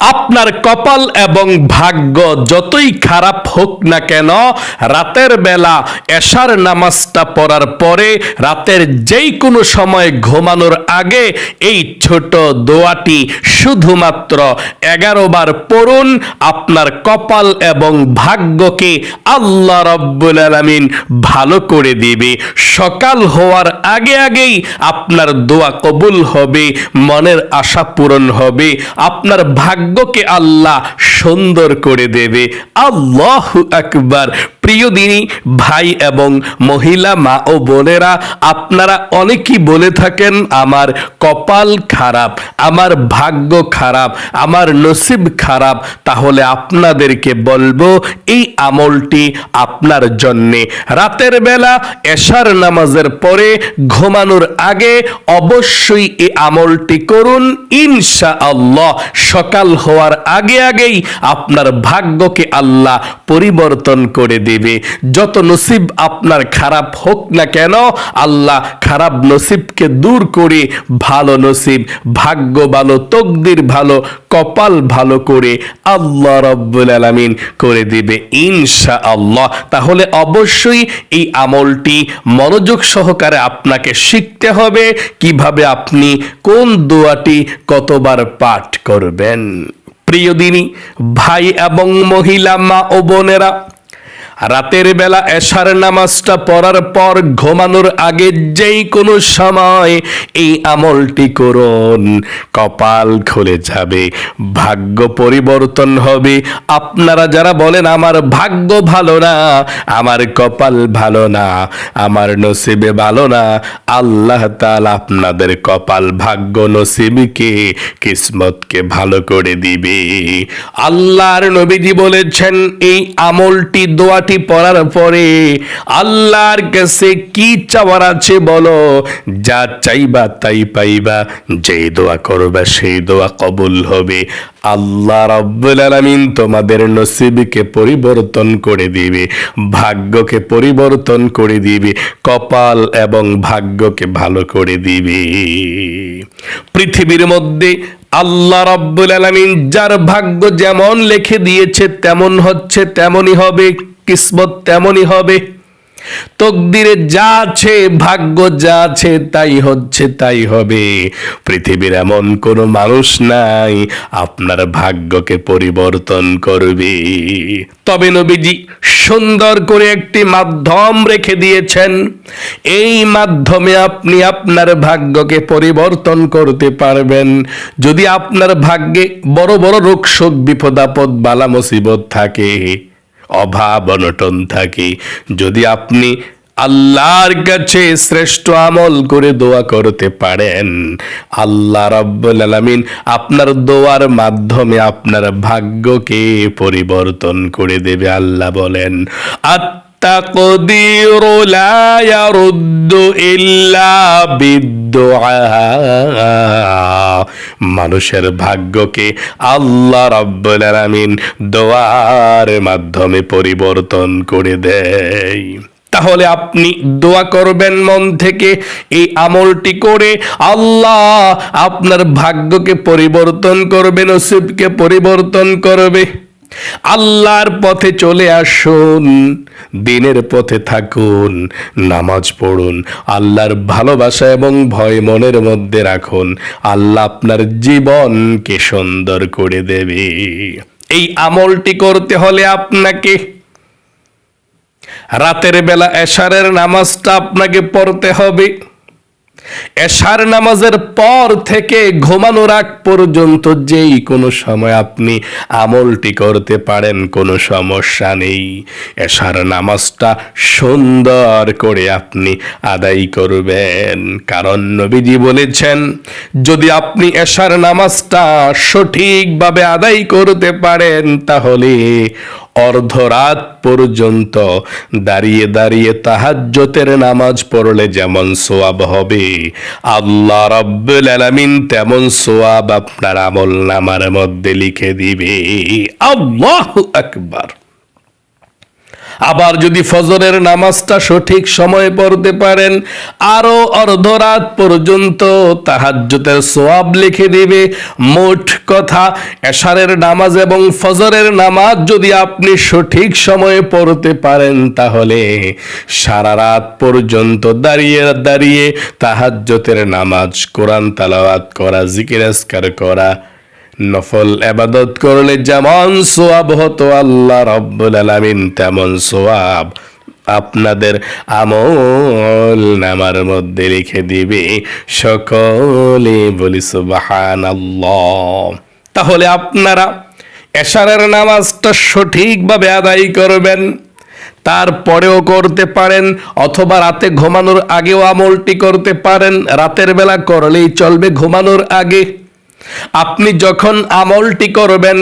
আপনার কপাল এবং ভাগ্য যতই খারাপ হোক না কেন, রাতের বেলা এশার নামাজটা পড়ার পরে, রাতের যেই কোনো সময় ঘুমানোর আগে এই ছোট দোয়াটি শুধুমাত্র এগারো বার পড়ুন। আপনার কপাল এবং ভাগ্যকে আল্লাহ রব্বুল আলামিন ভালো করে দিবে। সকাল হওয়ার আগে আগেই আপনার দোয়া কবুল হবে, মনের আশা পূরণ হবে। আপনার ভাগ্যকে আল্লাহ? সুন্দর করে দেবে। আল্লাহ আকবার। প্রিয় দিনী, ভাই এবং মহিলা, মা ও বোনেরা, আপনারা অনেকেই বলে থাকেন, আমার কপাল খারাপ, আমার ভাগ্য খারাপ, আমার নসিব খারাপ। তাহলে আপনাদেরকে বলব, এই আমলটি আপনার জন্যে। রাতের বেলা, এশার নামাজের পরে, ঘুমানোর আগে অবশ্যই এই আমলটি করুন। ইনশা আল্লাহ সকাল হওয়ার আগে আগেই আপনার ভাগ্যকে আল্লাহ পরিবর্তন করে দেবে। যত নসিব আপনার খারাপ হোক না কেন, আল্লাহ খারাপ নসিবকে দূর করে ভালো নসিব, ভাগ্য ভালো, তকদির ভালো, কপাল ভালো করে আল্লাহ রব্বুল আলামিন করে দিবে ইনশা আল্লাহ তাহলে অবশ্যই এই আমলটি মনোযোগ সহকারে আপনাকে শিখতে হবে। কীভাবে আপনি কোন দোয়াটি কতবার পাঠ করবেন? প্রিয় দিনী ভাই এবং মহিলা মা ও বোনেরা রাতের বেলা এশার নামাজটা পড়ার পর ঘুমানোর আগে যেই কোনো সময় এই আমলটি করুন, কপাল খুলে যাবে, ভাগ্য পরিবর্তন হবে। আপনারা যারা বলেন, আমার ভাগ্য ভালো না, আমার কপাল ভালো না, আমার নসিবে ভালো না, আল্লাহ তাআলা আপনাদের কপাল ভাগ্য নসিবকে, কিসমতকে ভালো করে দিবে। আল্লাহর নবীজি বলেছেন, এই আমলটি দোয়াটি পড়ার পরে আল্লাহর কাছে কি চাওয়ার আছে বলো? যা চাইবা তাই পাইবা যেই দোয়া করবা সেই দোয়া কবুল হবে। আল্লাহ রাব্বুল আলামিন তোমাদের নসিবকে পরিবর্তন করে দিবে, ভাগ্যকে পরিবর্তন করে দিবে, কপাল এবং ভাগ্যকে ভালো করে দিবে। পৃথিবীর মধ্যে আল্লাহ রব্বুল আলমিন যার ভাগ্য যেমন লেখে দিয়েছে, তেমন হচ্ছে, তেমনই হবে, কিসমত তেমনই হবে। তকদিরে যা আছে, ভাগ্য যা আছে, তাই হচ্ছে, তাই হবে। পৃথিবীর এমন কোনো মানুষ নাই, আপনার ভাগ্যকে পরিবর্তন করবে। তবে নবীজি সুন্দর করে একটি মাধ্যম রেখে দিয়েছেন। এই মাধ্যমে আপনি আপনার ভাগ্যকে পরিবর্তন করতে পারবেন। যদি আপনার ভাগ্যে বড় বড় রোগ, শোক, বিপদ, আপদ, বালা, মুসিবত থাকে অভাব অনটন থাকে। যদি আপনি আল্লাহর কাছে শ্রেষ্ঠ আমল করে দোয়া করতে পারেন, আল্লাহ রাব্বুল আলামিন আপনার দোয়ার মাধ্যমে আপনার ভাগ্যকে পরিবর্তন করে দেবে, আল্লাহ বলেন التقدير لا يرد إلا بالدعاء মানুষের ভাগ্যকে আল্লাহ রাব্বুল আলামিন দোয়ার মাধ্যমে পরিবর্তন করে দেয় তাহলে আপনি দোয়া করবেন মন থেকে এই আমলটি করে আল্লাহ আপনার ভাগ্যকে পরিবর্তন করবে নসিবকে পরিবর্তন করবে আল্লাহর পথে চলে আসুন, দিনের পথে থাকুন, নামাজ পড়ুন, আল্লাহর ভালোবাসা এবং ভয় মনের মধ্যে রাখুন, আল্লাহ আপনার জীবনকে সুন্দর করে দেবে। এই আমলটি করতে হলে আপনাকে রাতের বেলা এশারের নামাজটা আপনাকে পড়তে হবে। এশার নামাজের পর থেকে ঘুমানোর আগ পর্যন্ত যেই কোনো সময় আপনি আমলটি করতে পারেন, কোনো সমস্যা নেই। এশার নামাজটা সুন্দর করে আপনি আদায় করবেন। কারণ নবীজি বলেছেন, যদি আপনি এশার নামাজটা সঠিকভাবে আদায় করতে পারেন, তাহলে অর্ধরাত পর্যন্ত দাঁড়িয়ে দাঁড়িয়ে তাহাজ্জতের নামাজ পড়লে যেমন সোয়াব হবে। আল্লাহ রব্বুল আলামিন তেমন সোয়াব আপনার আমল নামার মধ্যে লিখে দিবে। আল্লাহু আকবার। আবার যদি ফজরের নামাজটা সঠিক সময়ে পড়তে পারেন আরও অর্ধরাত পর্যন্ত তাহাজ্জুদের সোয়াব লিখে দিবে। মোট কথা, এশারের নামাজ এবং ফজরের নামাজ যদি আপনি সঠিক সময়ে পড়তে পারেন, তাহলে সারা রাত পর্যন্ত দাঁড়িয়ে দাঁড়িয়ে তাহাজ্জতের নামাজ, কোরআন তালাওয়াত করা, জিকির আসকার করা নফল আবাদত করলে যেমন সোয়াব হতো আল্লাহ রব্বুল আলামিন, তেমন সোয়াব আপনাদের আমল নামার মধ্যে লিখে দিবে সকলে বলি সুবাহান তাহলে আপনারা এশারের নামাজটা সঠিকভাবে আদায় করবেন, তারপরেও করতে পারেন, অথবা রাতে ঘুমানোর আগেও আমলটি করতে পারেন, রাতের বেলা করলেই চলবে, ঘুমানোর আগে আপনি যখন আমলটি করবেন,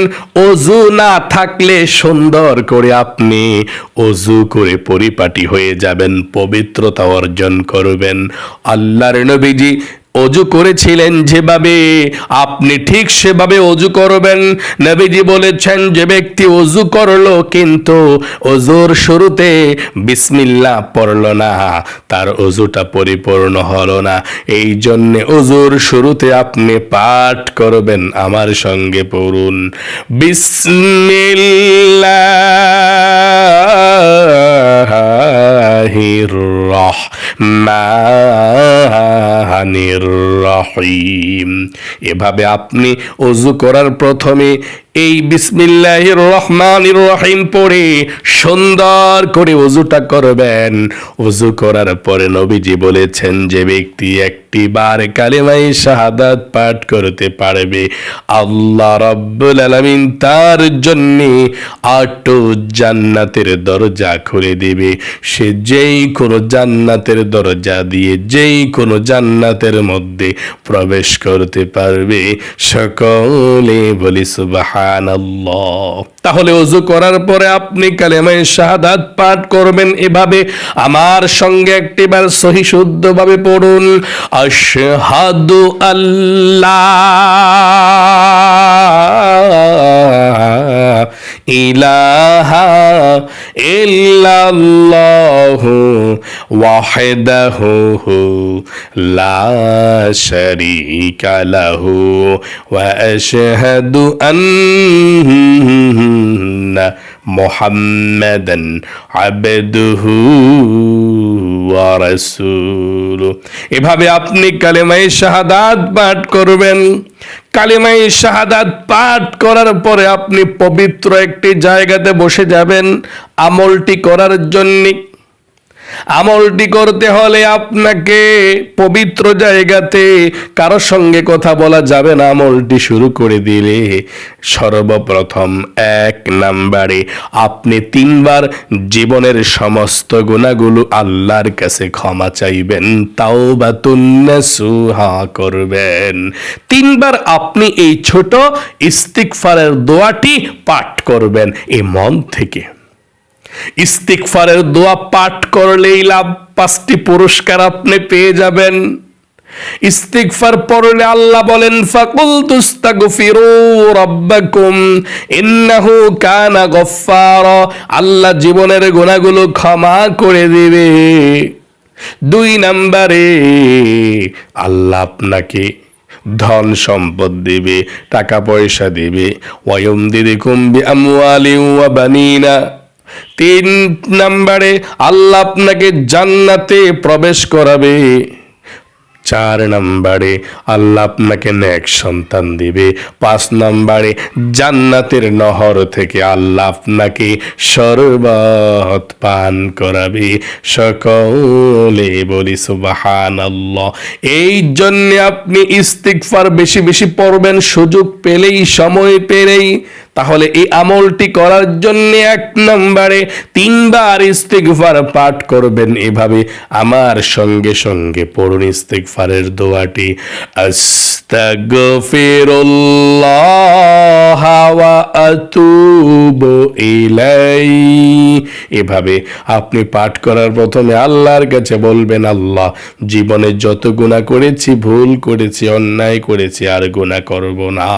অজু না থাকলে সুন্দর করে আপনি অজু করে পরিপাটি হয়ে যাবেন, পবিত্রতা অর্জন করবেন। আল্লাহর নবীজি অজু করেছিলেন যেভাবে, আপনি ঠিক সেভাবে অজু করবেন। নবীজি বলেছেন, যে ব্যক্তি অজু করল কিন্তু অজুর শুরুতে বিসমিল্লাহ পড়ল না, তার অজুটা পরিপূর্ণ হলো না। এই জন্যে অজুর শুরুতে আপনি পাঠ করবেন, আমার সঙ্গে পড়ুন। বিসমিল্লাহির রহমানির রহিম। এভাবে আপনি অজু করার প্রথমে এই বিসমিল্লাহির রহমান রহিম পড়ে সুন্দর করে অজুটা করবেন। অজু করার পরে নবীজি বলেছেন, যে ব্যক্তি একটি বার শাহাদাত পাঠ করতে পারবে। আল্লাহ রব্বুল আলামিন তার জন্য আটো জান্নাতের দরজা খুলে দিবে। সে যেই কোনো জান্নাতের দরজা দিয়ে যেই কোনো জান্নাতের মধ্যে প্রবেশ করতে পারবে। সকলে বলি সুবহানাল্লাহ। তাহলে অজু করার পরে আপনি কালেমায় শাহাদাত পাঠ করবেন এভাবে। আমার সঙ্গে একটিবার সহি শুদ্ধভাবে পড়ুন। আশহাদু আল্লাহ ইলাহা ইল্লাল্লাহু ওয়াহদাহু লা শারীকা লাহু ওয়া আশহাদু আন্না মুহাম্মাদান আবেদহু এভাবে আপনি কালেমাই শাহাদাত পাঠ করবেন। কালিমাই শাহাদাত পাঠ করার পরে আপনি পবিত্র একটি জায়গাতে বসে যাবেন। আমলটি করার জন্য আমলটি করতে হলে আপনাকে পবিত্র জায়গাতে কারোর সঙ্গে কথা বলা যাবে না। আমলটি শুরু করে দিলে সর্বপ্রথম এক নাম্বারে আপনি তিনবার জীবনের সমস্ত গুণাগুলো আল্লাহর কাছে ক্ষমা চাইবেন তাও বা সুহা করবেন। তিনবার আপনি এই ছোট ইস্তিকফারের দোয়াটি পাঠ করবেন, এ মন থেকে। ইস্তিকফারের দোয়া পাঠ করলেই লাভ, পাঁচটি পুরস্কার আপনি পেয়ে যাবেন। পড়লে আল্লাহ বলেন ফাকুল ইন্নাহু কানা আল্লাহ জীবনের গুনাহগুলো ক্ষমা করে দিবে। দুই নাম্বারে, আল্লাহ আপনাকে ধন সম্পদ দিবে, টাকা পয়সা দিবে। ওয়ম দিদি কুম্বি আমওয়ালি ওয়া বানিনা। তিন নাম্বারে আল্লাহ আপনাকে জান্নাতে প্রবেশ করাবে। চার নম্বরে আল্লাহ আপনাকে নেক সন্তান দিবে। পাঁচ নম্বরে জান্নাতের নহর থেকে আল্লাহ আপনাকে শরবত পান করাবে। সকলে বলি সুবাহান আল্লাহ এই জন্য আপনি ইস্তিকফার বেশি বেশি পড়বেন, সুযোগ পেলেই, সময় পেলেই তাহলে এই আমলটি করার জন্য এক নম্বরে তিনবার ইস্তিগফার পাঠ করবেন এভাবে। আমার সঙ্গে সঙ্গে পড়ুন ইস্তিগফারের দোয়াটি। আস্তাগফিরুল্লাহ ওয়া আতুবু ইলাই এভাবে আপনি পাঠ করার প্রথমে আল্লাহর কাছে বলবেন, আল্লাহ, জীবনে যত গুণা করেছি, ভুল করেছি, অন্যায় করেছি, আর গুণা করব না।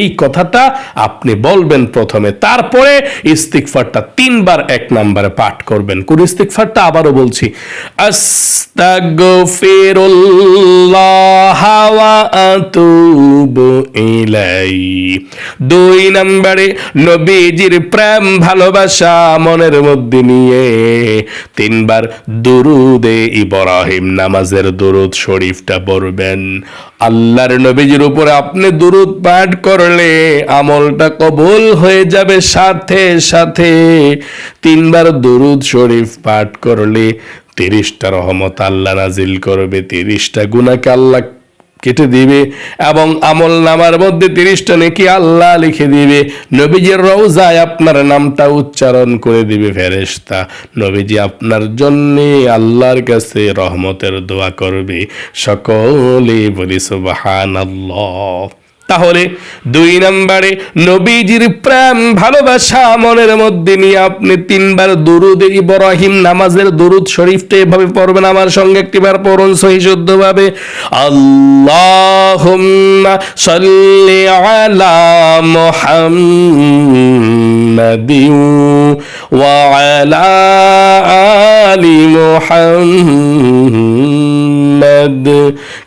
এই কথাটা আপনি বলবেন প্রথমে, তারপরে ইস্তিকফারটা তিনবার এক নম্বরে পাঠ করবেন। কোন ইস্তিকফারটা আবারও বলছি দুই নম্বরে নবীজির প্রেম, ভালোবাসা মনের মধ্যে নিয়ে তিনবার দুরুদে ইব্রাহিম নামাজের দুরুদ শরীফটা পড়বেন। আল্লাহর নবীজির উপরে আপনি দুরুদ পাঠ করলে আমলটা কবুল হয়ে যাবে সাথে সাথে। তিনবার দুরুদ শরীফ পাঠ করলে তিরিশটা রহমত আল্লাহ নাজিল করবে, তিরিশটা গুণাকে আল্লাহ কেটে দিবে এবং আমল নামার মধ্যে তিরিশটা নেকি আল্লাহ লিখে দিবে। নবীজির রওজায় আপনার নামটা উচ্চারণ করে দিবে ফেরেশতা। নবীজি আপনার জন্যে আল্লাহর কাছে রহমতের দোয়া করবে। সকলে বলি সুবহানাল্লাহ। তাহলে দুই নম্বরে নবীজির প্রেম ভালোবাসা মনের মধ্যে নিয়ে আপনি তিনবার দুরুদ ইব্রাহিম নামাজের দুরুদ শরীফটা এভাবে পড়বেন। আমার সঙ্গে একটিবার পড়ুন সহি শুদ্ধভাবে। আল্লাহুম্মা সাল্লি আলা মুহাম্মাদিন ওয়া আলা আলি মুহাম্মাদ।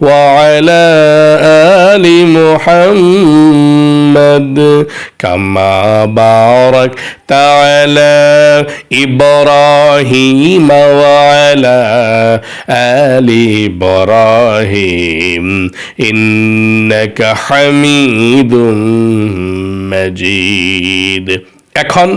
وعلى آل محمد كما باركت على إبراهيم وعلى آل إبراهيم إنك حميد مجيد এখন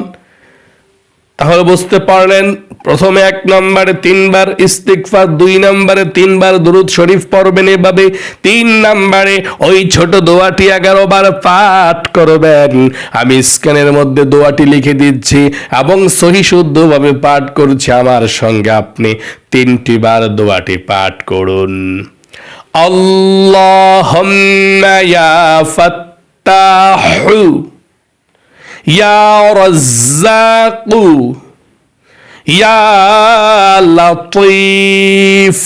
তাহলে বুঝতে পারলেন প্রথমে এক নম্বরে তিনবার ইস্তিকফার দুই নম্বরে তিনবার দুরুদ শরীফ পড়বেন এভাবে, তিন নম্বরে ওই ছোট দোয়াটি এগারো বার পাঠ করবেন। আমি স্ক্যানের মধ্যে দোয়াটি লিখে দিচ্ছি এবং সহি শুদ্ধভাবে পাঠ করছি আমার সঙ্গে আপনি তিনটি বার দোয়াটি পাঠ করুন। আল্লাহুম্মা ইয়া ফাত্তাহু, ইয়া ইয়া লতিফ।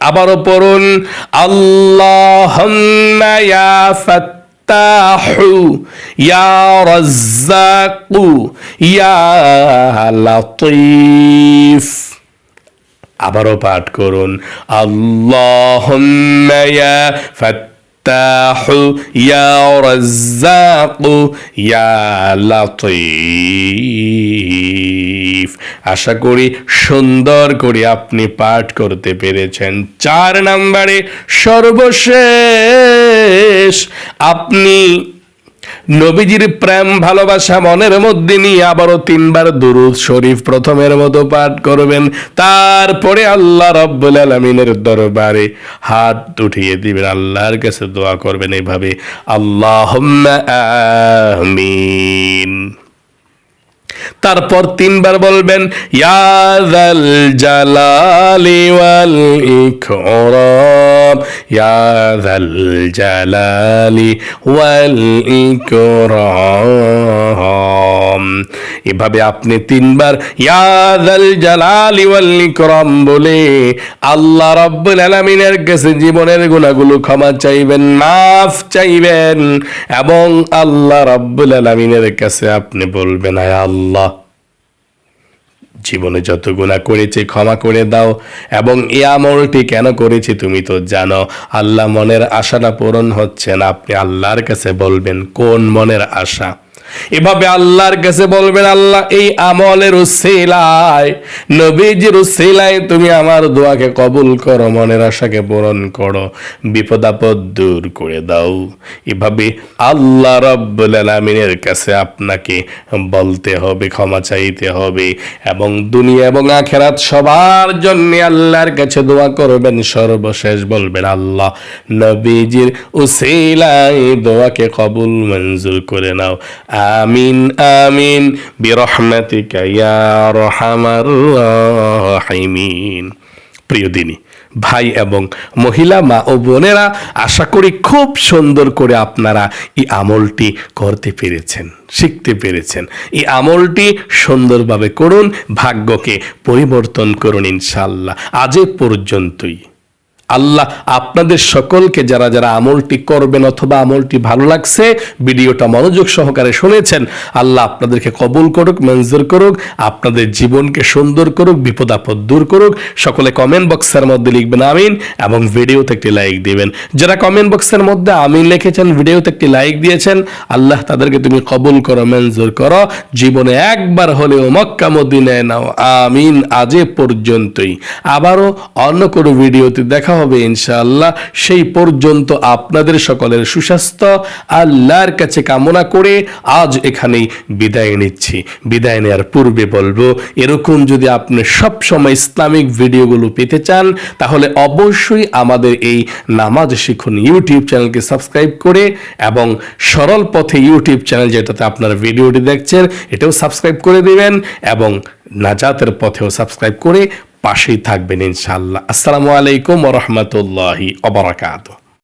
আবারও পড়ুন ইয়া আবারও পাঠ করুন আল্লাহুম্মা ইয়া الفتاح يا رزاق يا লতিফ আশা করি সুন্দর করে আপনি পাঠ করতে পেরেছেন চার নম্বরে সর্বশেষ আপনি নবীজির প্রেম, ভালোবাসা মনের মধ্যে নিয়ে আবারও তিনবার দুরুদ শরীফ প্রথমের মতো পাঠ করবেন। তারপরে আল্লাহ রব্বুল আলমিনের দরবারে হাত উঠিয়ে দিবেন। আল্লাহর কাছে দোয়া করবেন এভাবে আল্লাহ আমিন। তারপর তিনবার বলবেন ইয়াদাল জালালি ওয়াল ইকরাম ইয়াদাল জালালি ওয়াল ইকরাম। এভাবে আপনি তিনবার ইয়াদাল জালালি ওয়াল ইকরাম বলে আল্লাহ রাব্বুল আলামিনের কাছে জীবনের গুনাহগুলো ক্ষমা চাইবেন, মাফ চাইবেন এবং আল্লাহ রাব্বুল আলামিনের কাছে আপনি বলবেন, আয় আল্লাহ জীবনে যত গুণা করেছি, ক্ষমা করে দাও। এবং এ আমলটি কেন করেছি তুমি তো জানো। আল্লাহ মনের আশাটা পূরণ হচ্ছে না। আপনি আল্লাহর কাছে বলবেন, কোন মনের আশা? এভাবে আল্লাহর কাছে বলবেন, আল্লাহ, এই আমলের উসিলায়, নবীজির উসিলায় তুমি আমার দোয়াকে কবুল করো, মনের আশাকে পূরণ করো, বিপদ আপদ দূর করে দাও। এভাবে আল্লাহ রব্বুল আলামিনের কাছে আপনাকে বলতে হবে, ক্ষমা চাইতে হবে এবং দুনিয়া এবং আখেরাত সবার জন্য আল্লাহর কাছে দোয়া করবেন, সর্বশেষ বলবেন, আল্লাহ, নবীজির উসিলায় দোয়াকে কবুল, মঞ্জুর করে নাও। আমিন আমিন, বিরহমাতিকা আরহামার রাহিমিন। প্রিয় দিনী, ভাই এবং মহিলা, মা ও বোনেরা, আশা করি খুব সুন্দর করে আপনারা এই আমলটি করতে পেরেছেন, শিখতে পেরেছেন। এই আমলটি সুন্দরভাবে করুন, ভাগ্যকে পরিবর্তন করুন ইনশাল্লাহ আজ পর্যন্তই। আল্লাহ আপনাদের সকলকে যারা যারা আমলটি করবেন অথবা আমলটি ভালো লাগছে, ভিডিওটা মনোযোগ সহকারে শুনেছেন, আল্লাহ আপনাদেরকে কবুল করুক, মঞ্জুর করুক, আপনাদের জীবনকে সুন্দর করুক বিপদ আপদ দূর করুক। সকলে কমেন্ট বক্সের মধ্যে লিখবেন আমিন এবং ভিডিওতে একটি লাইক দিবেন। যারা কমেন্ট বক্সের মধ্যে আমিন লিখেছেন, ভিডিওতে একটি লাইক দিয়েছেন, আল্লাহ তাদেরকে তুমি কবুল করো, মঞ্জুর করো। জীবনে একবার হলেও মক্কা, মদিনায় নাও, আমিন, আজে পর্যন্তই। আবারও অন্য কোনো ভিডিওতে দেখা হবে ইনশাআল্লাহ। সেই পর্যন্ত আপনাদের সকলের সুস্বাস্থ্য। আল্লাহর কাছে কামনা করে আজ এখানেই বিদায় নিচ্ছি। বিদায় নেওয়ার পূর্বে বলব, এরকম যদি আপনি সব সময় ইসলামিক ভিডিওগুলো পেতে চান, তাহলে অবশ্যই আমাদের এই নামাজ শিখুন ইউটিউব চ্যানেলকে সাবস্ক্রাইব করে এবং সরল পথে ইউটিউব চ্যানেল যেটাতে আপনারা ভিডিওটি দেখছেন, এটাও সাবস্ক্রাইব করে দিবেন এবং নাজাতের পথেও সাবস্ক্রাইব করে পাশেই থাকবেন ইনশাল্লাহ আসসালামু আলাইকুম ওরহমতুল্লাহি অবরাকাতুহ